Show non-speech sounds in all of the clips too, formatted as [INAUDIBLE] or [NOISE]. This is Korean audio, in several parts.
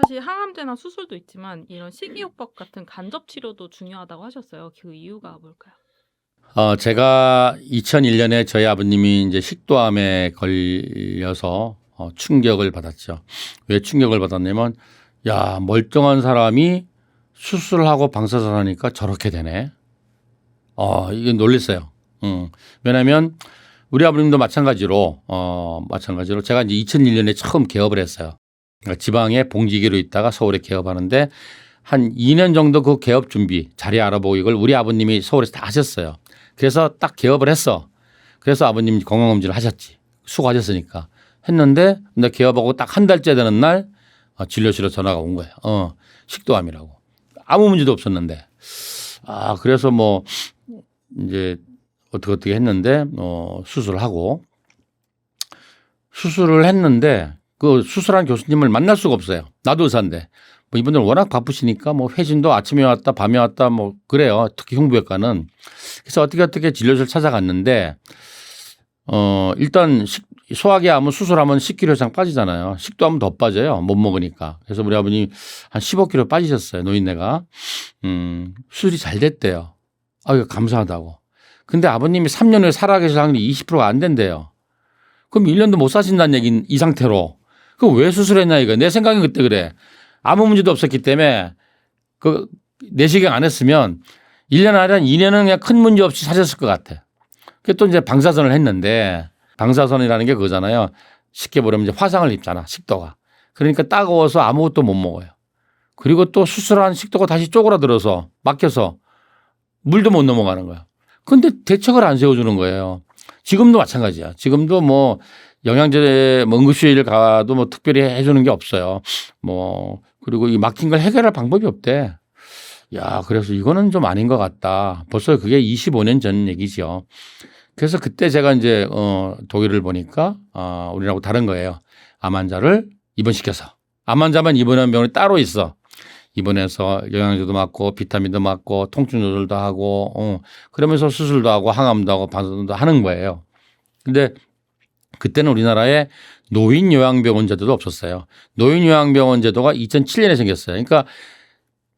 사실 항암제나 수술도 있지만 이런 식이요법 같은 간접 치료도 중요하다고 하셨어요. 그 이유가 뭘까요? 어, 제가 2001년에 저희 아버님이 이제 식도암에 걸려서 어, 충격을 받았죠. 왜 충격을 받았냐면, 야, 멀쩡한 사람이 수술하고 방사선 하니까 저렇게 되네. 어, 이게 놀랬어요. 음. 왜냐면 우리 아버님도 마찬가지로, 어, 마찬가지로 제가 이제 2001년에 처음 개업을 했어요. 그러니까 지방에 봉지기로 있다가 서울에 개업하는데 한 2년 정도 그 개업 준비, 자리 알아보고 이걸 우리 아버님이 서울에서 다 하셨어요. 그래서 딱 개업을 했어. 그래서 아버님 건강검진을 하셨지. 수고하셨으니까. 했는데, 근데 개업하고 딱 한 달째 되는 날, 어, 진료실로 전화가 온 거예요. 어, 식도암이라고. 아무 문제도 없었는데. 아, 그래서 뭐, 이제 어떻게 어떻게 했는데, 어, 수술을 하고, 수술을 했는데, 그 수술한 교수님을 만날 수가 없어요. 나도 의사인데. 뭐 이분들 워낙 바쁘시니까 뭐 회진도 아침에 왔다 밤에 왔다 뭐 그래요. 특히 흉부외과는. 그래서 어떻게 어떻게 진료실 찾아갔는데 어 일단 식, 소화기 암은 수술하면 10kg 이상 빠지잖아요. 식도 하면 더 빠져요. 못 먹으니까. 그래서 우리 아버님 한 15kg 빠지셨어요. 노인네가. 음 수술이 잘 됐대요. 아유 감사하다고. 근데 아버님이 3년 후에 살아계실 확률이 20%가 안 된대요. 그럼 1년도 못 사신다는 얘기는 이 상태로. 그럼 왜 수술했냐 이거. 내 생각엔 그때 그래. 아무 문제도 없었기 때문에 그 내시경 안 했으면 1년 아니라 2년은 그냥 큰 문제 없이 사셨을 것 같아. 그게 또 이제 방사선을 했는데 방사선이라는 게 그거잖아요. 쉽게 보면 이제 화상을 입잖아. 식도가. 그러니까 따가워서 아무것도 못 먹어요. 그리고 또 수술한 식도가 다시 쪼그라들어서 막혀서 물도 못 넘어가는 거야. 근데 대책을 안 세워주는 거예요. 지금도 마찬가지야. 지금도 뭐 영양제 뭐 응급실을 가도 뭐 특별히 해주는 게 없어요. 뭐 그리고 이 막힌 걸 해결할 방법이 없대. 야, 그래서 이거는 좀 아닌 것 같다. 벌써 그게 25년 전 얘기죠. 그래서 그때 제가 이제 어 독일을 보니까 아 우리하고 다른 거예요. 암 환자를 입원시켜서 암 환자만 입원하는 병원이 따로 있어. 입원해서 영양제도 맞고 비타민도 맞고 통증 조절도 하고 어 그러면서 수술도 하고 항암도 하고 방사선도 하는 거예요. 근데 그때는 우리나라에 노인 요양병원 제도도 없었어요. 노인 요양병원 제도가 2007년에 생겼어요. 그러니까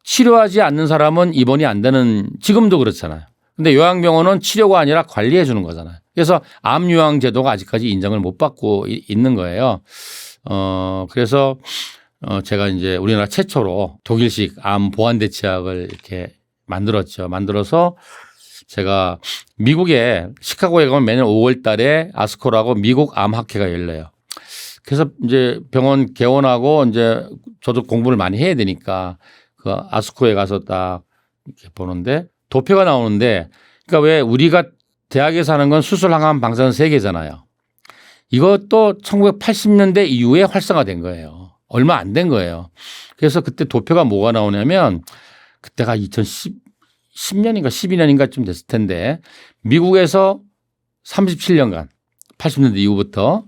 치료하지 않는 사람은 입원이 안 되는 지금도 그렇잖아요. 근데 요양병원은 치료가 아니라 관리해 주는 거잖아요. 그래서 암 요양 제도가 아직까지 인정을 못 받고 이- 있는 거예요. 어 그래서 어 제가 이제 우리나라 최초로 독일식 암 보완 대치약을 이렇게 만들었죠. 만들어서 제가 미국에 시카고에 가면 매년 5월 달에 아스코라고 미국 암학회가 열려요. 그래서 이제 병원 개원하고 이제 저도 공부를 많이 해야 되니까 그 아스코에 가서 딱 이렇게 보는데 도표가 나오는데 그러니까 왜 우리가 대학에 사는 건 수술 항암 방사선 세 개잖아요. 이것도 1980년대 이후에 활성화된 거예요. 얼마 안 된 거예요. 그래서 그때 도표가 뭐가 나오냐면 그때가 2010 10년인가 12년인가 좀 됐을 텐데 미국에서 37년간 80년대 이후부터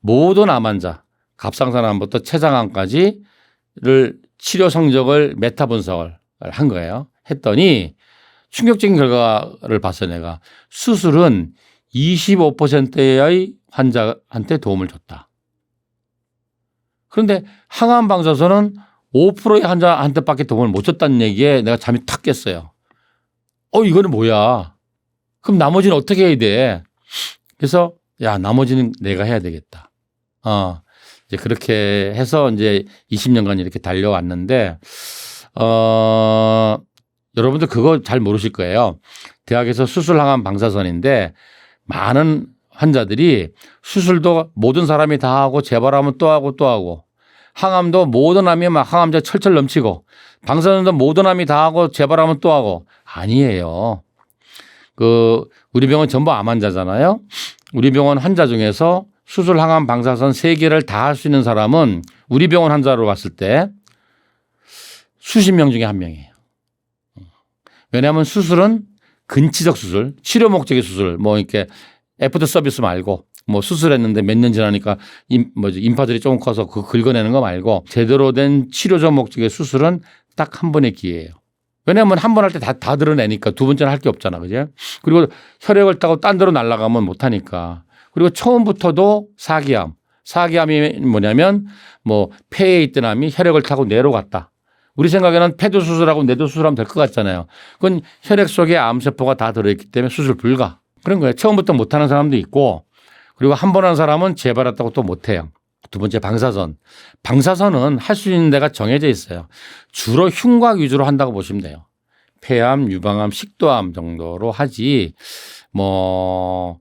모든 암 환자 갑상선암부터 췌장암까지를 치료 성적을 메타 분석을 한 거예요. 했더니 충격적인 결과를 봤어요. 내가 수술은 25%의 환자한테 도움을 줬다. 그런데 항암 방사선은 5%의 환자한테밖에 도움을 못 줬다는 얘기에 내가 잠이 탁 깼어요. 어, 이거는 뭐야? 그럼 나머지는 어떻게 해야 돼? 그래서 야, 나머지는 내가 해야 되겠다. 어, 이제 그렇게 해서 이제 20년간 이렇게 달려왔는데, 어, 여러분들 그거 잘 모르실 거예요. 대학에서 수술 항암 방사선인데 많은 환자들이 수술도 모든 사람이 다 하고 재발하면 또 하고 또 하고 항암도 모든 암이 막 항암제 철철 넘치고 방사선도 모든 암이 다 하고 재발하면 또 하고 아니에요. 그 우리 병원 전부 암 환자잖아요. 우리 병원 환자 중에서 수술 항암 방사선 세 개를 다 할 수 있는 사람은 우리 병원 환자로 봤을 때 수십 명 중에 한 명이에요. 왜냐하면 수술은 근치적 수술, 치료 목적의 수술, 뭐 이렇게 애프터 서비스 말고 뭐 수술했는데 몇 년 지나니까 임, 뭐지 인파들이 조금 커서 그 긁어내는 거 말고 제대로 된 치료적 목적의 수술은 딱 한 번의 기회예요. 왜냐하면 한 번 할 때 다 다 드러내니까 두 번째는 할 게 없잖아, 그죠? 그리고 혈액을 따고 딴 데로 날아가면 못 하니까. 그리고 처음부터도 사기암, 사기암이 뭐냐면 뭐 폐에 있던 암이 혈액을 타고 뇌로 갔다. 우리 생각에는 폐도 수술하고 뇌도 수술하면 될 것 같잖아요. 그건 혈액 속에 암세포가 다 들어있기 때문에 수술 불가. 그런 거예요. 처음부터 못하는 사람도 있고 그리고 한 번 한 사람은 재발했다고 또 못해요. 두 번째 방사선. 방사선은 할 수 있는 데가 정해져 있어요. 주로 흉곽 위주로 한다고 보시면 돼요. 폐암, 유방암, 식도암 정도로 하지 뭐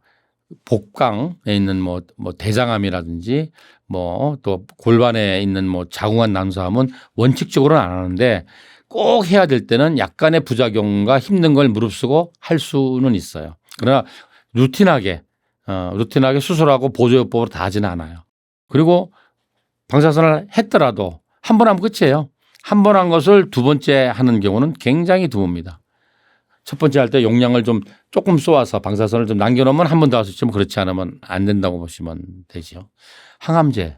복강에 있는 뭐, 뭐 대장암이라든지 뭐 또 골반에 있는 뭐 자궁암 난소암은 원칙적으로는 안 하는데 꼭 해야 될 때는 약간의 부작용과 힘든 걸 무릅쓰고 할 수는 있어요. 그러나 루틴하게 어, 루틴하게 수술하고 보조요법으로 다 하지는 않아요. 그리고 방사선을 했더라도 한 번 하면 끝이에요. 한 번 한 것을 두 번째 하는 경우는 굉장히 드뭅니다. 첫 번째 할 때 용량을 좀 조금 쏘아서 방사선을 좀 남겨놓으면 한 번 더 할 수 있지만 그렇지 않으면 안 된다고 보시면 되죠. 항암제.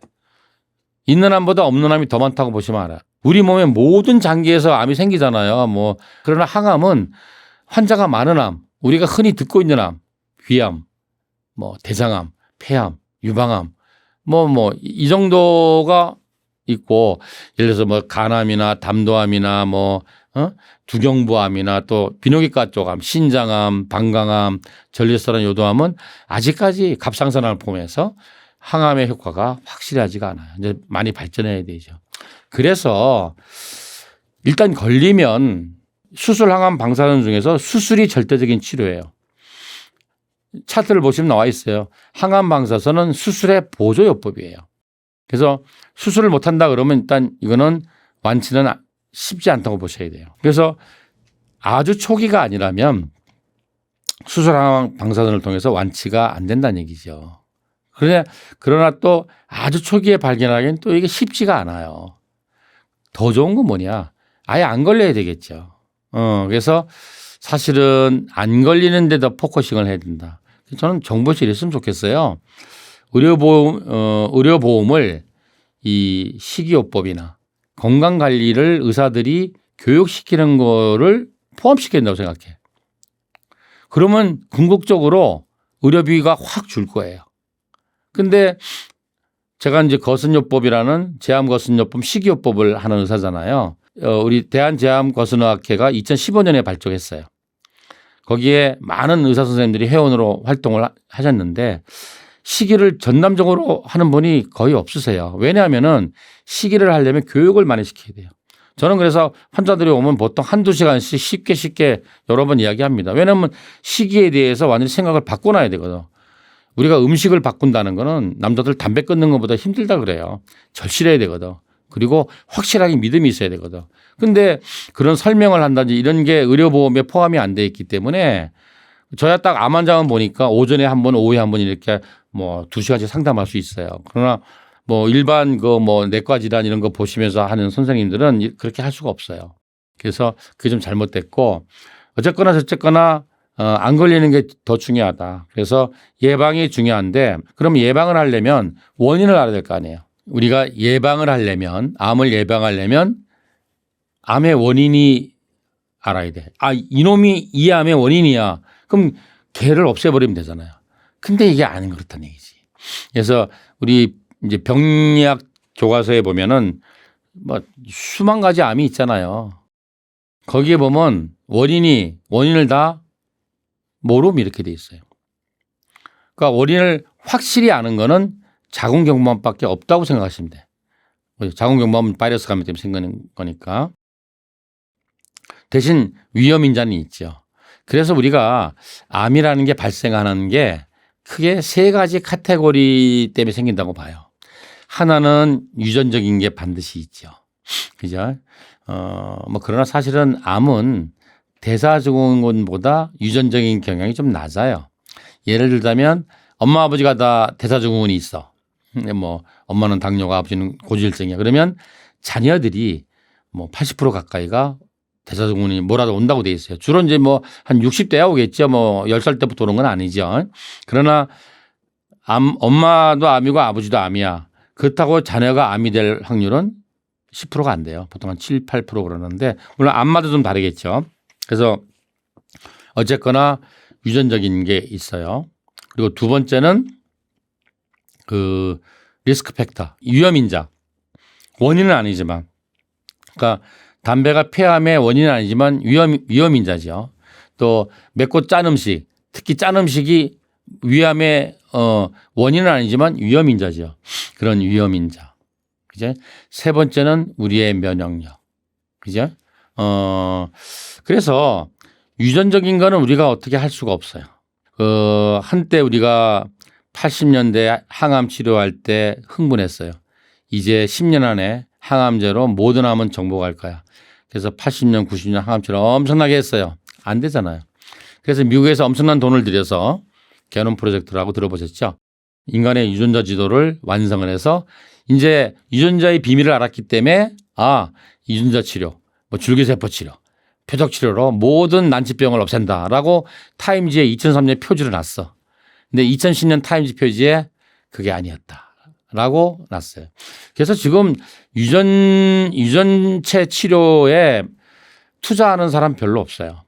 있는 암보다 없는 암이 더 많다고 보시면 알아요. 우리 몸의 모든 장기에서 암이 생기잖아요. 뭐 그러나 항암은 환자가 많은 암, 우리가 흔히 듣고 있는 암, 위암, 뭐 대장암, 폐암, 유방암, 뭐 뭐 이 정도가 있고 예를 들어서 뭐 간암이나 담도암이나 뭐 어? 두경부암이나 또 비뇨기과 쪽암, 신장암, 방광암, 전립선암, 요도암은 아직까지 갑상선암을 포함해서 항암의 효과가 확실하지가 않아요. 이제 많이 발전해야 되죠. 그래서 일단 걸리면 수술 항암 방사선 중에서 수술이 절대적인 치료예요. 차트를 보시면 나와 있어요. 항암 방사선은 수술의 보조 요법이에요. 그래서 수술을 못 한다 그러면 일단 이거는 완치는 쉽지 않다고 보셔야 돼요. 그래서 아주 초기가 아니라면 수술 항암 방사선을 통해서 완치가 안 된다는 얘기죠. 그러나 그러나 또 아주 초기에 발견하기엔 또 이게 쉽지가 않아요. 더 좋은 건 뭐냐? 아예 안 걸려야 되겠죠. 어, 그래서 사실은 안 걸리는데 더 포커싱을 해야 된다. 저는 정보실이 있으면 좋겠어요. 의료보험, 어, 의료보험을 이 식이요법이나 건강관리를 의사들이 교육시키는 거를 포함시켜야 된다고 생각해. 그러면 궁극적으로 의료비가 확 줄 거예요. 근데 제가 이제 거순요법이라는 제암거순요법 식이요법을 하는 의사잖아요. 어, 우리 대한제암거순의학회가 2015년에 발족했어요. 거기에 많은 의사 선생님들이 회원으로 활동을 하- 하셨는데 시기를 전담적으로 하는 분이 거의 없으세요. 왜냐하면은 시기를 하려면 교육을 많이 시켜야 돼요. 저는 그래서 환자들이 오면 보통 한두 시간씩 쉽게 쉽게 여러 번 이야기합니다. 왜냐하면 시기에 대해서 완전히 생각을 바꿔놔야 되거든. 우리가 음식을 바꾼다는 거는 남자들 담배 끊는 것보다 힘들다 그래요. 절실해야 되거든. 그리고 확실하게 믿음이 있어야 되거든. 근데 그런 설명을 한다든지 이런 게 의료보험에 포함이 안 돼 있기 때문에 저야 딱 암 환자만 보니까 오전에 한 번, 오후에 한 번 이렇게 뭐 두 시간씩 상담할 수 있어요. 그러나 뭐 일반 그 뭐 내과 질환 이런 거 보시면서 하는 선생님들은 이- 그렇게 할 수가 없어요. 그래서 그게 좀 잘못됐고 어쨌거나 저쨌거나 어, 안 걸리는 게 더 중요하다. 그래서 예방이 중요한데 그럼 예방을 하려면 원인을 알아야 될 거 아니에요. 우리가 예방을 하려면 암을 예방하려면 암의 원인이 알아야 돼. 아, 이놈이 이 암의 원인이야. 그럼 걔를 없애버리면 되잖아요. 근데 이게 아닌 그렇다는 얘기지. 그래서 우리 이제 병리학 교과서에 보면은 뭐 수만 가지 암이 있잖아요. 거기에 보면 원인이 원인을 다 모름 이렇게 돼 있어요. 그러니까 원인을 확실히 아는 거는 자궁 경부암밖에 없다고 생각하시면 돼. 자궁 경부암은 바이러스 감염 때문에 생기는 거니까. 대신 위험 인자는 있죠. 그래서 우리가 암이라는 게 발생하는 게 크게 세 가지 카테고리 때문에 생긴다고 봐요. 하나는 유전적인 게 반드시 있죠. 그죠? 어, 뭐 그러나 사실은 암은 대사증후군보다 유전적인 경향이 좀 낮아요. 예를 들자면 엄마 아버지가 다 대사증후군이 있어. 근데 뭐 엄마는 당뇨가 아버지는 고지혈증이야. 그러면 자녀들이 뭐 80% 가까이가 대사증후군이 뭐라도 온다고 돼 있어요. 주로 이제 뭐 한 60대야 오겠죠. 뭐 10살 때부터 오는 건 아니죠. 그러나 암, 엄마도 암이고 아버지도 암이야. 그렇다고 자녀가 암이 될 확률은 10%가 안 돼요. 보통 한 7, 8% 그러는데 물론 암마다 좀 다르겠죠. 그래서 어쨌거나 유전적인 게 있어요. 그리고 두 번째는 그 리스크 팩터, 위험 인자. 원인은 아니지만. 그러니까 담배가 폐암의 원인은 아니지만 위험, 위험 인자죠. 또 맵고 짠 음식, 특히 짠 음식이 위암의 어, 원인은 아니지만 위험 인자죠. 그런 위험 인자. 그죠? 세 번째는 우리의 면역력. 그죠? 어, 그래서 유전적인 거는 우리가 어떻게 할 수가 없어요. 그, 한때 우리가 80년대 항암 치료할 때 흥분했어요. 이제 10년 안에 항암제로 모든 암은 정복할 거야. 그래서 80년, 90년 항암 치료 엄청나게 했어요. 안 되잖아요. 그래서 미국에서 엄청난 돈을 들여서 개놈 프로젝트라고 들어보셨죠? 인간의 유전자 지도를 완성을 해서 이제 유전자의 비밀을 알았기 때문에 아, 유전자 치료, 뭐 줄기세포 치료, 표적 치료로 모든 난치병을 없앤다라고 타임지에 2003년 표지를 놨어. 근데 2010년 타임지 표지에 그게 아니었다 라고 놨어요. 그래서 지금 유전 유전체 치료에 투자하는 사람 별로 없어요.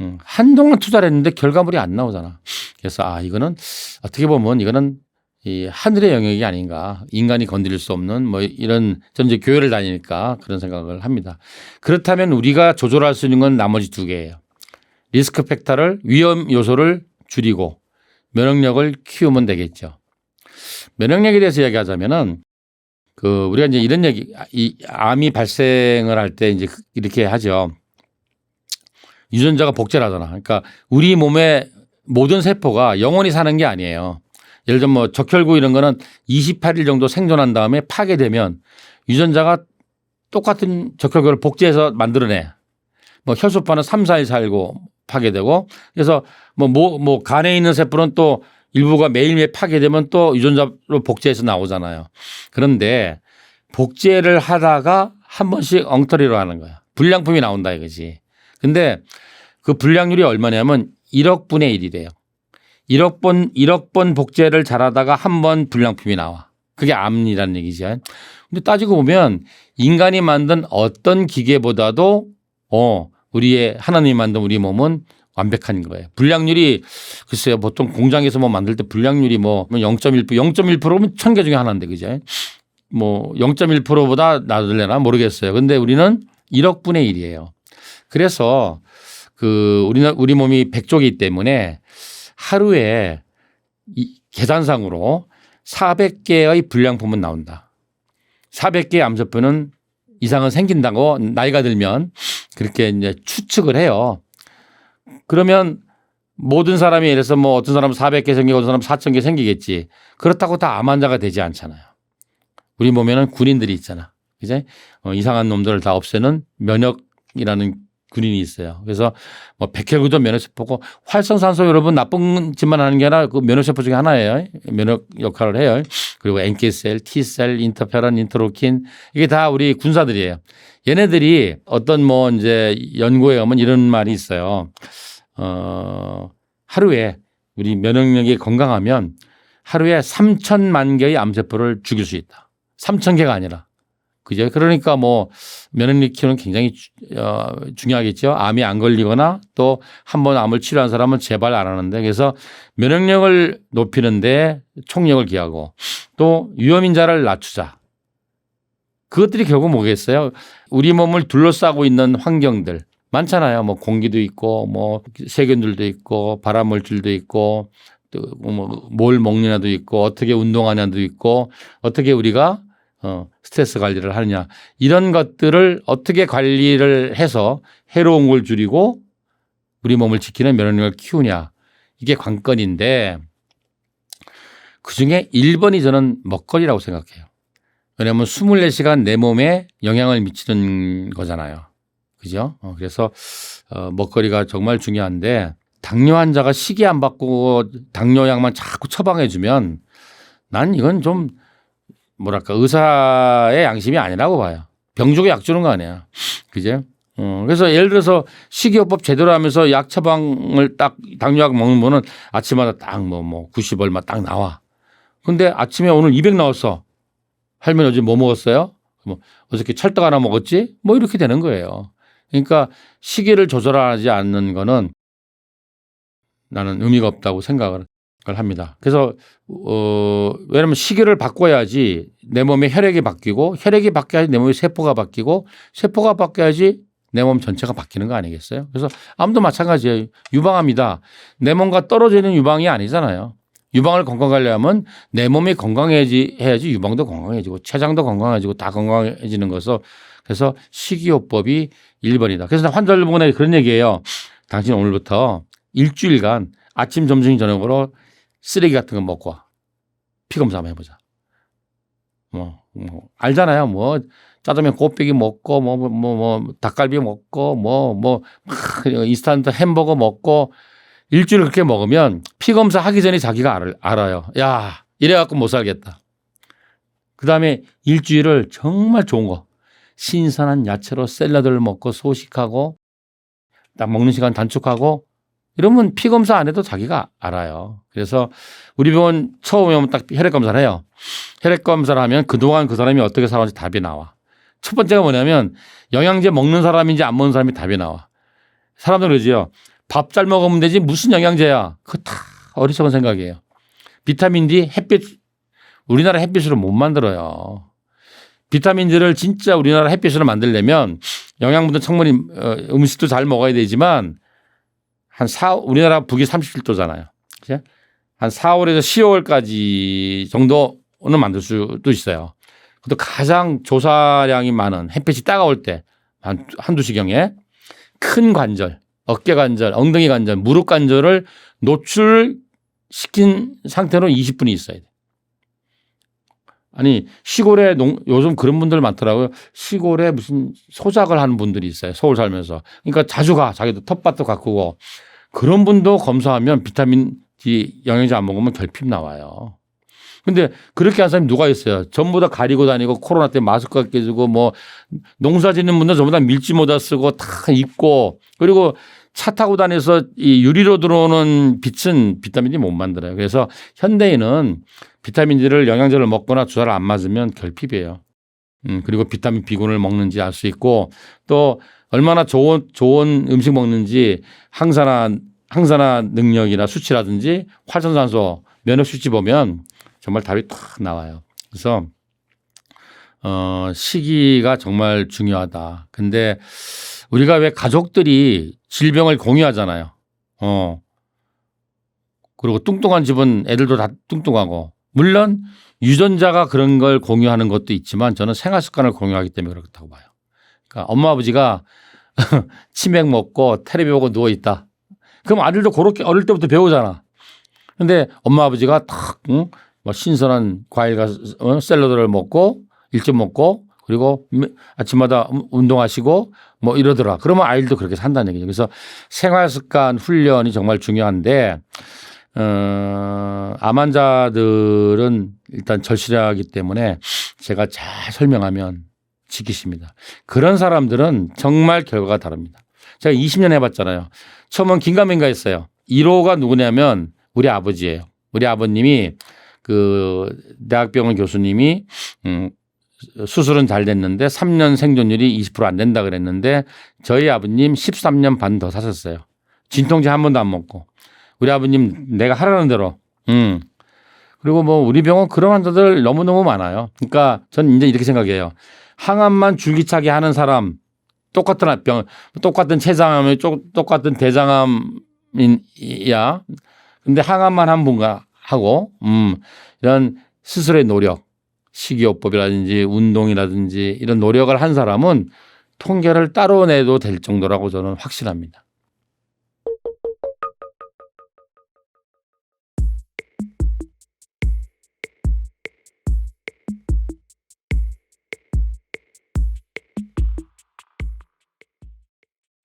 음, 한동안 투자를 했는데 결과물이 안 나오잖아. 그래서 아 이거는 어떻게 보면 이거는 이 하늘의 영역이 아닌가 인간이 건드릴 수 없는 뭐 이런 이제 교회를 다니니까 그런 생각을 합니다. 그렇다면 우리가 조절할 수 있는 건 나머지 두 개예요. 리스크 팩터를 위험 요소를 줄이고 면역력을 키우면 되겠죠. 면역력에 대해서 이야기하자면은 그 우리가 이제 이런 얘기 이 암이 발생을 할 때 이제 이렇게 하죠. 유전자가 복제를 하잖아. 그러니까 우리 몸의 모든 세포가 영원히 사는 게 아니에요. 예를 들면 뭐 적혈구 이런 거는 28일 정도 생존한 다음에 파괴되면 유전자가 똑같은 적혈구를 복제해서 만들어내. 뭐 혈소판은 3, 4일 살고 파괴되고 그래서 뭐, 뭐, 뭐 간에 있는 세포는 또 일부가 매일매일 파괴되면 또 유전자로 복제해서 나오잖아요. 그런데 복제를 하다가 한 번씩 엉터리로 하는 거야. 불량품이 나온다 이거지. 근데 그 불량률이 얼마냐면 1억 분의 1이래요. 1억 번, 1억 번 복제를 잘하다가 한 번 불량품이 나와. 그게 암이라는 얘기죠. 근데 따지고 보면 인간이 만든 어떤 기계보다도 어, 우리의 하나님이 만든 우리 몸은 완벽한 거예요. 불량률이 글쎄요. 보통 공장에서 뭐 만들 때 불량률이 뭐 0.1% 0.1%면 천 개 중에 하나인데 그죠? 뭐 0.1%보다 낮을래나 모르겠어요. 근데 우리는 1억 분의 1이에요. 그래서 그 우리 우리 몸이 100조기 때문에 하루에 이 계산상으로 400개의 불량품은 나온다. 400개의 암세포는 이상은 생긴다고 나이가 들면 그렇게 이제 추측을 해요. 그러면 모든 사람이 이래서 뭐 어떤 사람은 400개 생기고 어떤 사람은 4,000개 생기겠지. 그렇다고 다 암 환자가 되지 않잖아요. 우리 몸에는 군인들이 있잖아. 이제 어, 이상한 놈들을 다 없애는 면역이라는 군인이 있어요. 그래서 뭐 백혈구도 면역세포고 활성산소 여러분 나쁜 짓만 하는 게 아니라 그 면역세포 중에 하나예요. 면역 역할을 해요. 그리고 NK셀, T셀, 인터페론, 인터로킨 이게 다 우리 군사들이에요. 얘네들이 어떤 뭐 이제 연구에 보면 이런 말이 있어요. 어, 하루에 우리 면역력이 건강하면 하루에 3천만 개의 암세포를 죽일 수 있다. 3천 개가 아니라. 그죠? 그러니까 뭐 면역력 키우는 굉장히 주- 어, 중요하겠죠. 암이 안 걸리거나 또 한 번 암을 치료한 사람은 재발 안 하는데 그래서 면역력을 높이는데 총력을 기하고 또 위험인자를 낮추자. 그것들이 결국 뭐겠어요? 우리 몸을 둘러싸고 있는 환경들 많잖아요. 뭐 공기도 있고 뭐 세균들도 있고 발암 물질도 있고 또뭐뭘 먹느냐도 있고 어떻게 운동하냐도 있고 어떻게 우리가 어 스트레스 관리를 하느냐 이런 것들을 어떻게 관리를 해서 해로운 걸 줄이고 우리 몸을 지키는 면역력을 키우냐 이게 관건인데 그 중에 1번이 저는 먹거리라고 생각해요. 왜냐하면 24시간 내 몸에 영향을 미치는 거잖아요. 그죠? 어, 그래서 어, 먹거리가 정말 중요한데 당뇨 환자가 식이 안 받고 당뇨약만 자꾸 처방해 주면 난 이건 좀 뭐랄까 의사의 양심이 아니라고 봐요. 병주고 약 주는 거 아니야. 그죠? 어, 그래서 예를 들어서 식이요법 제대로 하면서 약 처방을 딱 당뇨약 먹는 분은 아침마다 딱 뭐 뭐 90 얼마 딱 나와. 근데 아침에 오늘 200 나왔어. 할머니 어제 뭐 먹었어요? 뭐 어저께 찰떡 하나 먹었지? 뭐 이렇게 되는 거예요. 그러니까 시기를 조절하지 않는 거는 나는 의미가 없다고 생각을. 걸 합니다. 그래서 어 왜냐면 시기를 바꿔야지 내 몸의 혈액이 바뀌고 혈액이 바뀌어야지 내 몸의 세포가 바뀌고 세포가 바뀌어야지 내 몸 전체가 바뀌는 거 아니겠어요? 그래서 암도 마찬가지예요. 유방암이다. 내 몸과 떨어져 있는 유방이 아니잖아요. 유방을 건강하려면 내 몸이 건강해야지 해야지 유방도 건강해지고 췌장도 건강해지고 다 건강해지는 것서 그래서 식이요법이 1번이다. 그래서 보고 내가 그런 얘기예요. 당신 오늘부터 일주일간 아침, 점심, 저녁으로 쓰레기 같은 거 먹고 와. 피 검사 한번 해보자. 뭐, 뭐 알잖아요. 뭐 짜장면 곱빼기 먹고 뭐뭐 뭐 닭갈비 먹고 뭐 뭐 인스턴트 햄버거 먹고 일주일 그렇게 먹으면 피 검사 하기 전에 자기가 알, 알아요. 야 이래 갖고 못 살겠다. 그 다음에 일주일을 정말 좋은 거 신선한 야채로 샐러드를 먹고 소식하고 딱 먹는 시간 단축하고 이러면 피 검사 안 해도 자기가 알아요. 그래서 우리 병원 처음에 오면 딱 혈액 검사를 해요. 혈액 검사를 하면 그동안 그 사람이 어떻게 살았는지 답이 나와. 첫 번째가 뭐냐면 영양제 먹는 사람인지 안 먹는 사람이 답이 나와. 사람들 그러지요. 밥 잘 먹으면 되지 무슨 영양제야. 그거 다 어리석은 생각이에요. 비타민 D 햇빛 우리나라 햇빛으로 못 만들어요. 비타민들을 진짜 우리나라 햇빛으로 만들려면 영양 묻은 청물이 어, 음식도 잘 먹어야 되지만 한 4, 우리나라 북이 37도잖아요. 그죠? 한 4월에서 10월까지 정도는 만들 수도 있어요. 그것도 가장 조사량이 많은 햇빛이 따가울 때, 한, 한두 시경에 큰 관절, 어깨 관절, 엉덩이 관절, 무릎 관절을 노출시킨 상태로 20분이 있어야 돼. 아니, 시골에 농, 요즘 그런 분들 많더라고요. 시골에 무슨 소작을 하는 분들이 있어요. 서울 살면서. 그러니까 자주 가. 자기도 텃밭도 가꾸고. 그런 분도 검사하면 비타민 D 영양제 안 먹으면 결핍 나와요. 근데 그렇게 한 사람이 누가 있어요? 전부 다 가리고 다니고 코로나 때 마스크 끼주고 뭐 농사 짓는 분들 전부 다 밀지 모자 쓰고 다 입고 그리고 차 타고 다녀서 이 유리로 들어오는 빛은 비타민 D 못 만들어요. 그래서 현대인은 비타민 D를 영양제를 먹거나 주사를 안 맞으면 결핍이에요. 음, 그리고 비타민 B군을 먹는지 알 수 있고 또 얼마나 좋은 좋은 음식 먹는지 항산화 항산화 능력이나 수치라든지 활성산소 면역 수치 보면 정말 답이 탁 나와요. 그래서 어 시기가 정말 중요하다. 근데 우리가 왜 가족들이 질병을 공유하잖아요. 어. 그리고 뚱뚱한 집은 애들도 다 뚱뚱하고 물론 유전자가 그런 걸 공유하는 것도 있지만 저는 생활 습관을 공유하기 때문에 그렇다고 봐요. 그러니까 엄마 아버지가 [LAUGHS] 치맥 먹고 테레비 보고 누워 있다. 그럼 아들도 그렇게 어릴 때부터 배우잖아. 근데 엄마 아버지가 탁, 응? 뭐 신선한 과일과 어? 샐러드를 먹고 일찍 먹고 그리고 아침마다 운동하시고 뭐 이러더라. 그러면 아이들도 그렇게 산다는 얘기죠. 그래서 생활 습관 훈련이 정말 중요한데 어, 암 환자들은 일단 절실하기 때문에 제가 잘 설명하면 지키십니다. 그런 사람들은 정말 결과가 다릅니다. 제가 20년 해봤잖아요. 처음은 긴가민가 했어요. 1호가 누구냐면 우리 아버지예요. 우리 아버님이 그 대학병원 교수님이 음 수술은 잘 됐는데 3년 생존율이 20%안 된다 그랬는데 저희 아버님 13년 반 더 사셨어요. 진통제 한 번도 안 먹고. 우리 아버님 내가 하라는 대로. 음. 그리고 뭐 우리 병원 그런 환자들 너무너무 많아요. 그러니까 저는 이제 이렇게 생각해요. 항암만 줄기차게 하는 사람 똑같은 병 똑같은 췌장암이 똑같은 대장암이야. 근데 항암만 한 분가 하고 음 이런 스스로의 노력 식이요법이라든지 운동이라든지 이런 노력을 한 사람은 통계를 따로 내도 될 정도라고 저는 확신합니다.